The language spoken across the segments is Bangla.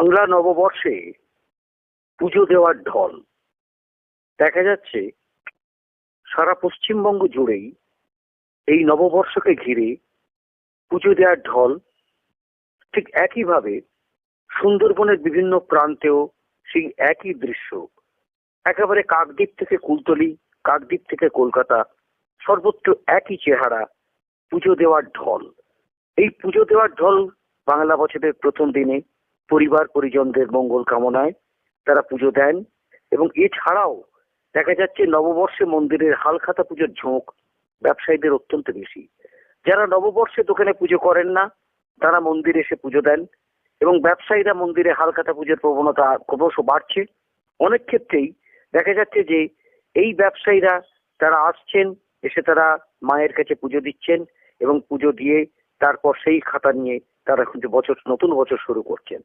বাংলা নববর্ষে পুজো দেওয়ার ঢল। দেখা যাচ্ছে, সারা পশ্চিমবঙ্গ জুড়েই এই নববর্ষকে ঘিরে পুজো দেওয়ার ঢল ঠিক একইভাবে সুন্দরবনের বিভিন্ন প্রান্তেও সেই একই দৃশ্য। একেবারে কাকদ্বীপ থেকে কুলতলি, কাকদ্বীপ থেকে কলকাতা, সর্বত্র একই চেহারা পুজো দেওয়ার ঢল। এই পুজো দেওয়ার ঢল বাংলা বছরের প্রথম দিনে পরিবার, পরিজনদের মঙ্গল কামনায় তারা পুজো দেন এবং এছাড়াও দেখা যাচ্ছে নববর্ষে মন্দিরের হালখাতা পুজোর ঝোঁক ব্যবসায়ীদের অত্যন্ত বেশি। যারা নববর্ষে দোকানে পুজো করেন না, তারা মন্দিরে এসে পুজো দেন এবং ব্যবসায়ীরা মন্দিরে হালখাতা পুজোর প্রবণতা ক্রমশ বাড়ছে। অনেক ক্ষেত্রেই দেখা যাচ্ছে যে এই ব্যবসায়ীরা তারা আসছেন, এসে তারা মায়ের কাছে পুজো দিচ্ছেন এবং পুজো দিয়ে তারপর সেই খাতা নিয়ে তারা কিন্তু বছর, নতুন বছর শুরু করছেন।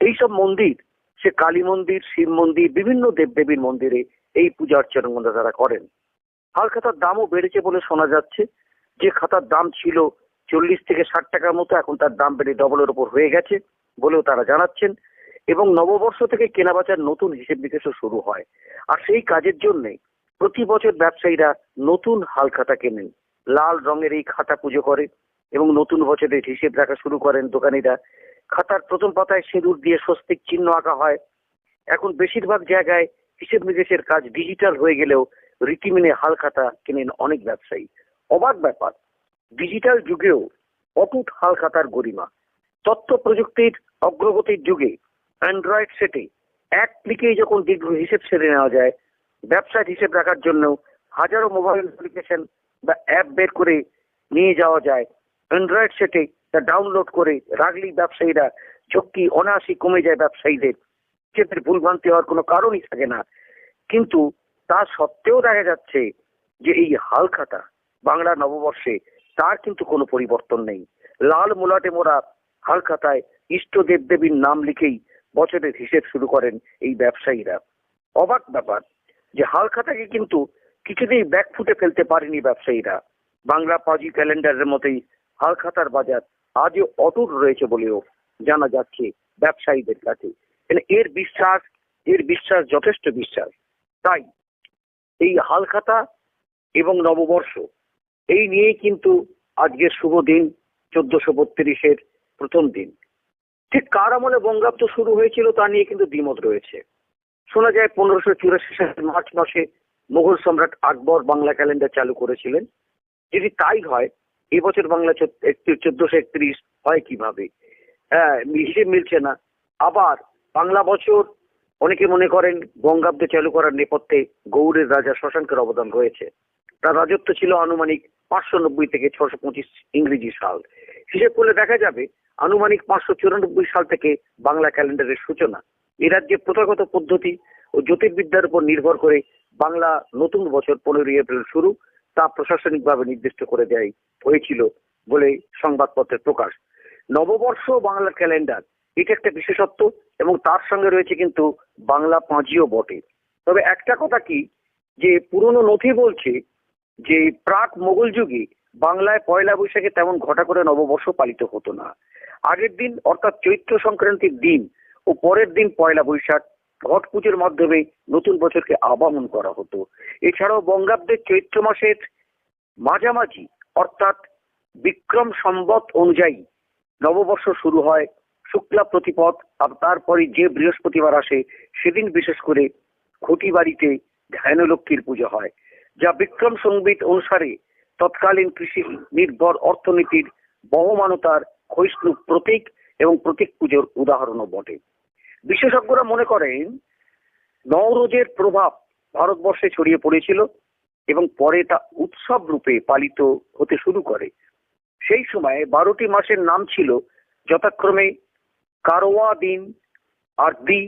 এই সব মন্দির, সে কালী মন্দির, শিব মন্দির, বিভিন্ন দেবদেবীর মন্দিরে এই পূজা অর্চনা তারা করেন। হাল খাতার দামও বেড়েছে বলে শোনা যাচ্ছে। যে খাতার দাম ছিল চল্লিশ থেকে ষাট টাকার মতো, এখন তার দাম বেড়ে ডবলের উপর হয়ে গেছে বলেও তারা জানাচ্ছেন। এবং নববর্ষ থেকে কেনাবেচার নতুন হিসেব নিকেশও শুরু হয়। আর সেই কাজের জন্য প্রতি বছর ব্যবসায়ীরা নতুন হাল খাতা কেনেন। লাল রঙের এই খাতা পুজো করে এবং নতুন বছরের হিসেব রাখা শুরু করেন দোকানিরা। খাতার প্রথম পাতায় সিঁদুর দিয়ে স্বস্তিক চিহ্ন আঁকা হয়। এখন বেশিরভাগ জায়গায় হিসেব নিকেশের কাজ ডিজিটাল হয়ে গেলেও রীতি মেনে হাল খাতা কেনেন অনেক ব্যবসায়ী। অবাক ব্যাপার ডিজিটাল যুগেও অটুট হাল খাতার গরিমা। তথ্য প্রযুক্তির অগ্রগতির যুগে অ্যান্ড্রয়েড সেটে এক ক্লিকেই যখন দীর্ঘ হিসেব সেরে নেওয়া যায়, ব্যবসার হিসেব রাখার জন্য হাজারো মোবাইল বা অ্যাপ বের করে নিয়ে যাওয়া যায়। অ্যান্ড্রয়েড সেটে ডাউনলোড করে রাগলি ব্যবসায়ীরা ঝক্কি অনায়াসই কমে যায় ব্যবসায়ীদের। ক্ষেত্রে ভুলভ্রান্তি হওয়ার কোনো কারণই থাকে না। কিন্তু তা সত্ত্বেও দেখা যাচ্ছে যে এই হাল খাতা বাংলা নববর্ষে তার কিন্তু কোনো পরিবর্তন নেই। লাল মোলাটে মোড়া হাল খাতায় ইষ্ট দেব দেবীর নাম লিখেই বছরের হিসেব শুরু করেন এই ব্যবসায়ীরা। অবাক ব্যাপার যে হালখাতাকে কিন্তু কিছুতেই ব্যাক ফুটে ফেলতে পারেনি ব্যবসায়ীরা। বাংলা পাজি ক্যালেন্ডারের মতোই হালখাতার বাজার আজও অটুট রয়েছে বলেও জানা যাচ্ছে ব্যবসায়ীদের কাছে। মানে এর বিশ্বাস এর বিশ্বাস যথেষ্ট বিশ্বাস। তাই এই হালখাতা এবং নববর্ষ, এই নিয়েই কিন্তু আজকের শুভ দিন, চোদ্দশো বত্রিশের প্রথম দিন। ঠিক কার আমলে বঙ্গাব্দ শুরু হয়েছিল তা নিয়ে কিন্তু দ্বিমত রয়েছে। শোনা যায় পনেরোশো চুরাশি সালের মার্চ মাসে মুঘল সম্রাট আকবর বাংলা ক্যালেন্ডার চালু করেছিলেন। যদি তাই হয় এবছর বাংলা চোদ্দশো একত্রিশ হয় কীভাবে? হ্যাঁ হিসেব মিলছে না। আবার বাংলা বছর অনেকে মনে করেন বঙ্গাব্দ চালু করার নেপথ্যে গৌড়ের রাজা শশাঙ্কের অবদান রয়েছে। তার রাজত্ব ছিল আনুমানিক পাঁচশো নব্বই থেকে ছশো পঁচিশ ইংরেজি সাল। হিসেব করলে দেখা যাবে আনুমানিক পাঁচশো চুরানব্বই সাল থেকে বাংলা ক্যালেন্ডারের সূচনা। এ রাজ্যে প্রথাগত পদ্ধতি ও জ্যোতির্বিদ্যার উপর নির্ভর করে বাংলা নতুন বছর পনেরোই এপ্রিল শুরু তা প্রশাসনিকভাবে নির্দিষ্ট করে দেয়, হয়েছিল বলে সংবাদপত্রের প্রকাশ। নববর্ষ বাংলার ক্যালেন্ডার, এটা একটা বিশেষত্ব এবং তার সঙ্গে রয়েছে কিন্তু বাংলা পাঁজিও বটে। তবে একটা কথা কি, যে পুরনো নথি বলছে যে প্রাক মোগল যুগে বাংলায় পয়লা বৈশাখে তেমন ঘটা করে নববর্ষ পালিত হতো না। আগের দিন অর্থাৎ চৈত্র সংক্রান্তির দিন ও পরের দিন পয়লা বৈশাখ ঘট পুজোর মাধ্যমে নতুন বছরকে আবাহন করা হতো। এছাড়াও বঙ্গাব্দের চৈত্র মাসের মাঝামাঝি, অর্থাৎ বিক্রম সম্বত অনুযায়ী নববর্ষ শুরু হয় শুক্লা প্রতিপদ, আর তারপরে যে বৃহস্পতিবার আসে সেদিন বিশেষ করে ঘটি বাড়িতে ধ্যানলক্ষ্মীর পুজো হয়, যা বিক্রম সংবিত অনুসারে তৎকালীন কৃষি নির্ভর অর্থনীতির বহমানতার ক্ষয়িষ্ণু প্রতীক এবং প্রতীক পুজোর উদাহরণও বটে। বিশেষজ্ঞরা মনে করেন, নওরোজের প্রভাব ভারতবর্ষে ছড়িয়ে পড়েছিল এবং পরে তা উৎসব রূপে পালিত হতে শুরু করে। সেই সময় বারোটি মাসের নাম ছিল যথাক্রমে কারোয়া দিন আর্দি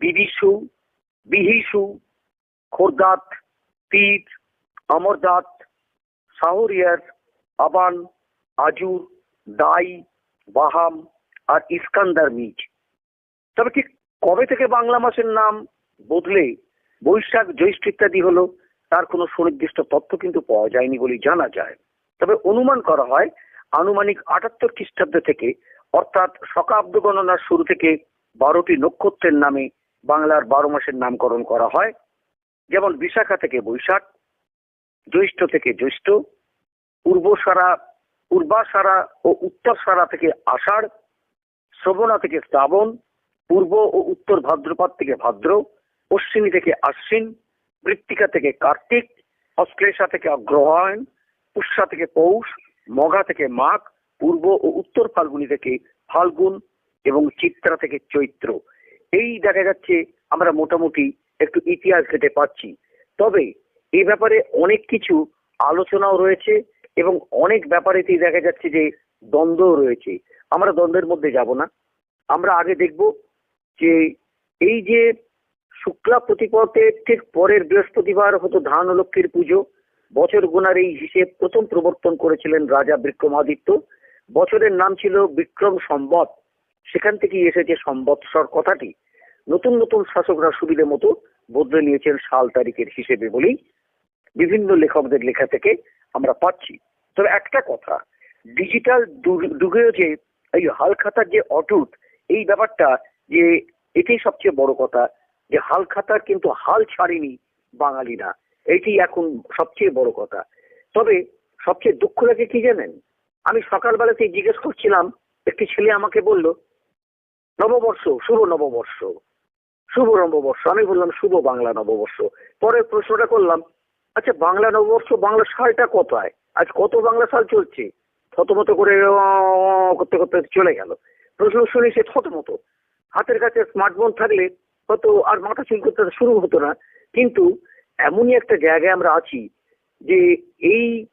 বিদিশু বিহিসু, খোরদাত তীর অমরদাত শাহরিয়ার আবান, আজুর, দাই, বাহাম আর ইস্কান্দার মিজ। তবে ঠিক কবে থেকে বাংলা মাসের নাম বদলে বৈশাখ, জ্যৈষ্ঠ ইত্যাদি হলো, তার কোনো সুনির্দিষ্ট তথ্য কিন্তু পাওয়া যায়নি বলে জানা যায়। তবে অনুমান করা হয়, আনুমানিক আটাত্তর খ্রিস্টাব্দ থেকে, অর্থাৎ শকাব্দ গণনার শুরু থেকে বারোটি নক্ষত্রের নামে বাংলার বারো মাসের নামকরণ করা হয়। যেমন বিশাখা থেকে বৈশাখ, জ্যৈষ্ঠ থেকে জ্যৈষ্ঠ পূর্বসারা পূর্বাসারা ও উত্তরসারা থেকে আষাঢ়, শ্রবণা থেকে শ্রাবণ পূর্ব ও উত্তর ভাদ্রপদ থেকে ভাদ্র, পশ্চিমী থেকে আশ্বিন বৃত্তিকা থেকে কার্তিক, অশ্লেষা থেকে অগ্রহায়ণ, পুষ্যা থেকে পৌষ মগা থেকে মাঘ, পূর্ব ও উত্তর ফাল্গুনি থেকে ফাল্গুন এবং চিত্রা থেকে চৈত্র। এই দেখা যাচ্ছে আমরা মোটামুটি একটু ইতিহাস ঘেটে পাচ্ছি। তবে এই ব্যাপারে অনেক কিছু আলোচনাও রয়েছে এবং অনেক ব্যাপারেতেই দেখা যাচ্ছে যে দ্বন্দ্বও রয়েছে। আমরা দ্বন্দ্বের মধ্যে যাব না। আমরা আগে দেখব যে এই যে শুক্লা প্রতিপদের ঠিক পরের বৃহস্পতিবার হতো ধান লক্ষ্মীর পুজো, বছর গোনার এই হিসেব প্রথম প্রবর্তন করেছিলেন রাজা বিক্রমাদিত্য। বছরের নাম ছিল বিক্রম সম্বত সেখান থেকেই এসেছে সম্বৎসর কথাটি। নতুন নতুন শাসকরা সুবিধে মতো বদলে নিয়েছেন সাল তারিখের হিসেবে বলেই বিভিন্ন লেখকদের লেখা থেকে আমরা পাচ্ছি। তবে একটা কথা ডিজিটাল যুগেও যে এই হালখাতার যে অটুট, এই ব্যাপারটা যে এটাই সবচেয়ে বড় কথা, যে হাল খাতার কিন্তু হাল ছাড়েনি বাঙালিরা। এইটি এখন সবচেয়ে বড় কথা। তবে সবচেয়ে দুঃখ লাগে কি জানেন? আমি সকালবেলাতে জিজ্ঞেস করছিলাম, একটি ছেলে আমাকে বলল, নববর্ষ, শুভ নববর্ষ শুভ নববর্ষ। আমি বললাম, শুভ বাংলা নববর্ষ। পরের প্রশ্নটা করলাম আচ্ছা বাংলা নববর্ষ, বাংলা সালটা কোথায়? আজ কত বাংলা সাল চলছে? থতমত করে করতে করতে চলে গেল। প্রশ্ন শুনে সে থতমত। হাতের কাছে স্মার্টফোন থাকলে হয়তো আর মাথা করতে শুরু হতো না। কিন্তু এমনই একটা জায়গায় আমরা আছি যে এই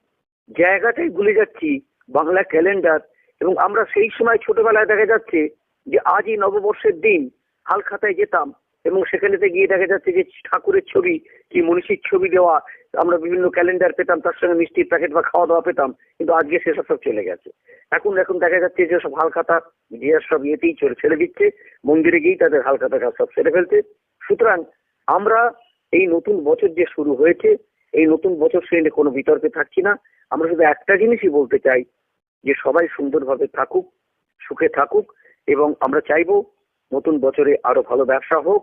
জায়গাটাই ভুলে যাচ্ছি বাংলা ক্যালেন্ডার এবং আমরা সেই সময় ছোটবেলায় দেখা যাচ্ছে যে আজই নববর্ষের দিন হালখাতায় যেতাম। এবং সেখানেতে গিয়ে দেখা যাচ্ছে যে ঠাকুরের ছবি, কি মনীষীর ছবি দেওয়া, আমরা বিভিন্ন ক্যালেন্ডার পেতাম, তার সঙ্গে মিষ্টির প্যাকেট বা খাওয়া দাওয়া পেতাম, কিন্তু আজকে সেসব সব চলে গেছে। এখন এখন দেখা যাচ্ছে যে সব হালখাতা যে সব ইয়েতেই চলে, ছেড়ে দিচ্ছে, মন্দিরে গিয়েই তাদের হালখাতা কাজ সব ছেড়ে ফেলছে। সুতরাং আমরা এই নতুন বছর যে শুরু হয়েছে, এই নতুন বছর সে কোনো বিতর্কে থাকছি না। আমরা শুধু একটা জিনিসই বলতে চাই, যে সবাই সুন্দরভাবে থাকুক, সুখে থাকুক, এবং আমরা চাইব নতুন বছরে আরও ভালো ব্যবসা হোক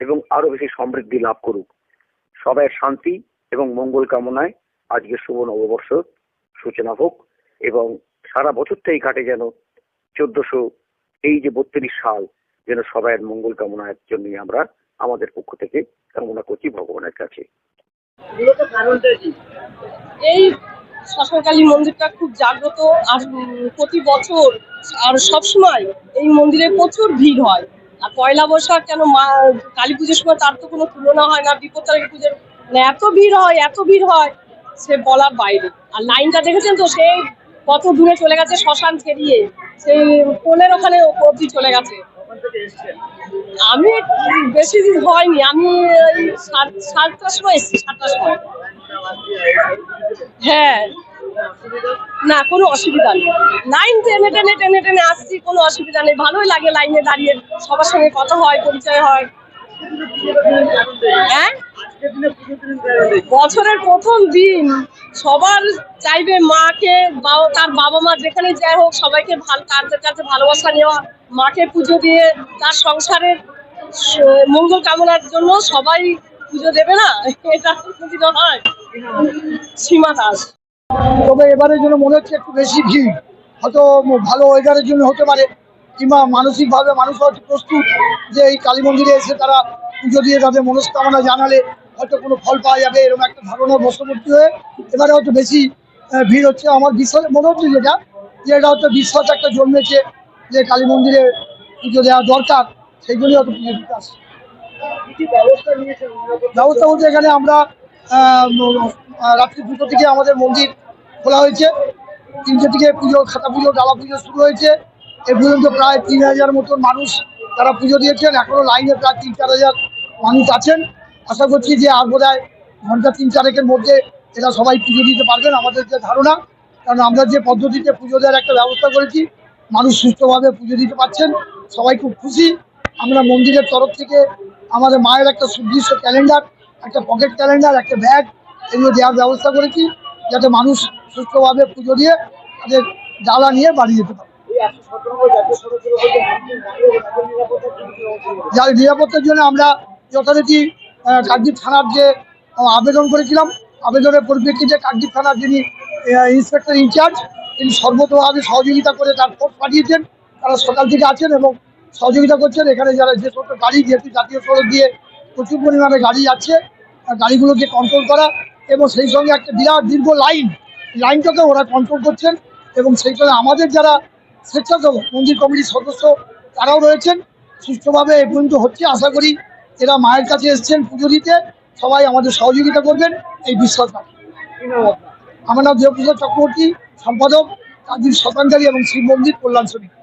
এবং আরও বেশি সমৃদ্ধি লাভ করুক। সবাই শান্তি এবং মঙ্গল কামনায় আজকে শুভ নববর্ষ সূচনা হোক এবং সারা বছরটাই কাটে যেন চোদ্দশো এই যে বত্রিশ সাল যেন সবাইয়ের মঙ্গল কামনার জন্য আমরা আমাদের পক্ষ থেকে কামনা করছি ভগবানের কাছে। এই মন্দিরটা খুব জাগ্রত আর প্রতি বছর আর সব সময় এই মন্দিরে প্রচুর ভিড় হয়। আর পয়লা বৈশাখ কেন মা, কালী পুজোর সময় তার তো কোনো তুলনা হয় না বিপত্তারিণী পুজোর মানে এত ভিড় হয়, এত ভিড় হয়, সে বলার বাইরে। আর লাইনটা দেখেছেন তো, সেই কত দূরে চলে গেছে শ্মশান পেরিয়ে, সেই পোলের ওখানে অবধি চলে গেছে। আমি বেশি দিন হয়নি, আমি ওই সাত, সাতটার সময় এসেছি, সাতটার সময়। হ্যাঁ। না, কোনো অসুবিধা নেই। লাইন টেনে টেনে টেনে টেনে আসছি, কোনো অসুবিধা নেই। ভালোই লাগে লাইনে দাঁড়িয়ে সবার সঙ্গে কথা হয়, পরিচয় হয়। হ্যাঁ? বছরের প্রথম দিন, সবার চাইবে মাকে তার বাবা মা যেখানে যাই হোক, সবাইকে ভালো তাদের কাছে ভালোবাসা নেওয়া, মাকে পুজো দিয়ে তার সংসারের মঙ্গল কামনার জন্য সবাই পুজো দেবে না? এটা হয়। সীমা দাস। তবে এবারের জন্য মনে হচ্ছে একটু বেশি ভিড়। হয়তো ভালো ওয়েদারের জন্য হতে পারে কিংবা মানসিকভাবে মানুষ হয়তো প্রস্তুত যে এই কালী মন্দিরে এসে তারা পুজো দিয়ে তাদের মনস্কামনা জানালে হয়তো কোনো ফল পাওয়া যাবে এরকম একটা ধারণার বশবর্তী হয়ে এবারে হয়তো বেশি ভিড় হচ্ছে। আমার বিশ্বাস মনে হচ্ছে যেটা যে এটা হয়তো বিশ্বাস একটা জন্মেছে যে কালী মন্দিরে পুজো দেওয়া দরকার সেই জন্যই হয়তো কি ব্যবস্থা বলতে এখানে আমরা রাত্রি দুটো থেকে আমাদের মন্দির খোলা হয়েছে। তিনটে থেকে পুজো, খাতা পুজো, ডালা পুজো শুরু হয়েছে। এ পর্যন্ত প্রায় তিন হাজার মতন মানুষ তারা পুজো দিয়েছেন। এখনও লাইনে প্রায় তিন চার হাজার মানুষ আছেন। আশা করছি যে আর বোধ ঘণ্টা তিন চারেকের মধ্যে এরা সবাই পুজো দিতে পারবেন আমাদের যে ধারণা। কারণ আমরা যে পদ্ধতিতে পুজো দেওয়ার একটা ব্যবস্থা করেছি, মানুষ সুস্থভাবে পুজো দিতে পারছেন। সবাই খুব খুশি। আমরা মন্দিরের তরফ থেকে আমাদের মায়ের একটা সুদৃশ্য ক্যালেন্ডার, একটা পকেট ক্যালেন্ডার, একটা ব্যাগ এগুলো দেওয়ার ব্যবস্থা করেছি। যাতে মানুষ সুস্থভাবে পুজো দিয়ে তাদের জ্বালা নিয়ে বাড়ি যেতে পারে। যার নিরাপত্তার জন্য আমরা যথারীতি কাকদ্বীপ থানার যে আবেদন করেছিলাম, আবেদনের পরিপ্রেক্ষিতে কাকদ্বীপ থানার যিনি ইন্সপেক্টর ইনচার্জ তিনি সর্বতভাবে সহযোগিতা করে তার ফোর্স পাঠিয়েছেন। তারা সকাল থেকে আছেন এবং সহযোগিতা করছেন। এখানে যারা যে সমস্ত গাড়ি, যেহেতু জাতীয় সড়ক দিয়ে প্রচুর পরিমাণে গাড়ি যাচ্ছে গাড়িগুলোকে কন্ট্রোল করা এবং সেই সঙ্গে একটা বিরাট দীর্ঘ লাইন লাইনটাকে ওরা কন্ট্রোল করছেন এবং সেই সঙ্গে আমাদের যারা স্বেচ্ছাসেবক, মন্দির কমিটির সদস্য, তারাও রয়েছেন। সুস্থভাবে এ পর্যন্ত হচ্ছে। আশা করি এরা মায়ের কাছে এসছেন পুজো দিতে। সবাই আমাদের সহযোগিতা করবেন, এই বিশ্বাস আমার নাম দেবপ্রসাদ চক্রবর্তী, সম্পাদক কাজী শতাঙ্কারী এবং শিব মন্দির কল্যাণ সমিতি।